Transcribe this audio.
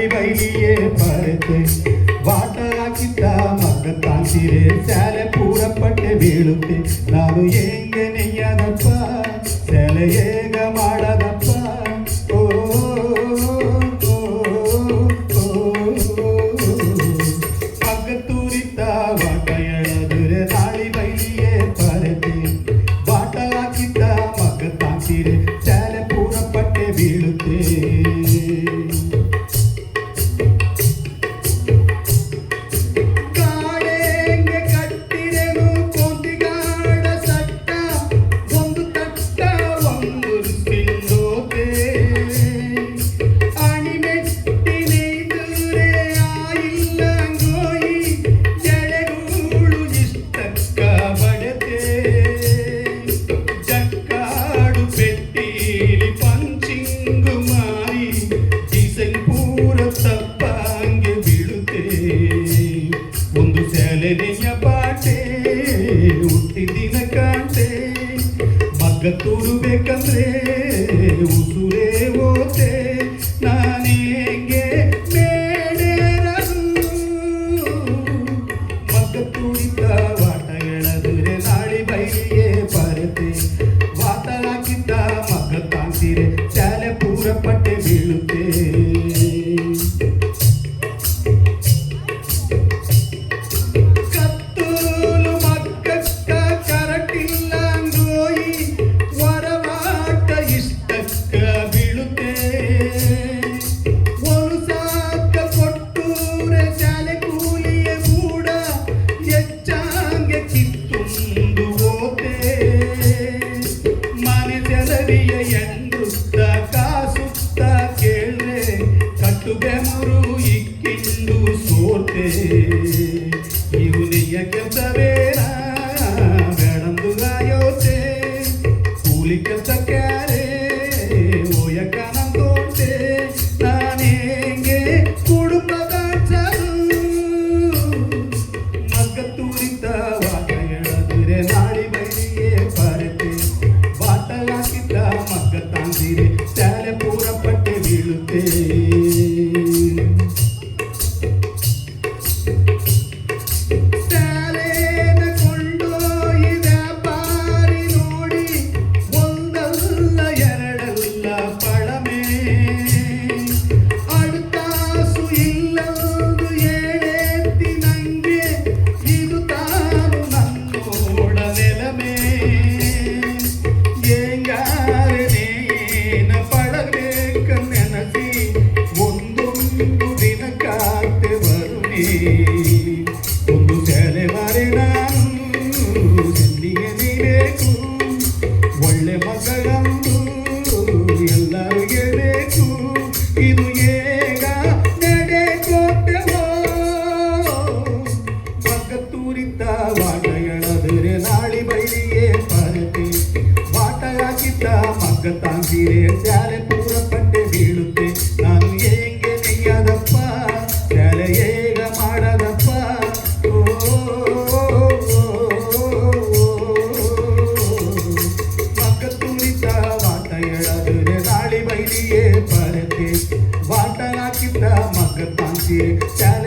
சாலை வயலியே பருத்து வாட்டலாக்கிட்டா மக்க தாங்கிரு. சேலை பூரப்பட்டு வீழுத்து ನಾವು ஏங்க நெய்யதப்ப. சேலை ஏக ಮಾಡದಪ್ಪ வீழுத்தே ನೆನೆಯ ಪಾಟೆ ಹುಟ್ಟಿದಿನ ಕಾಟೆ ಮಗ್ಗ ತೋರುಬೇಕಂದ್ರೆ ಉಸು ಅಡಿಯ ಎಂದುತ್ತ ಕಾಸುತ್ತ ಕೇಳ್ರೆ ಕಟ್ಟು ಬೆಮರು ಇಕ್ಕಿಂದು ಸೋರ್ತೆ ಇವು ನಿಯ ಕೆಲಸವೇನ ಬೇಡಂದು ಗಾಯೋತೆ ಕೂಲಿ ಕೆಲಸಕ್ಕೆ see. 下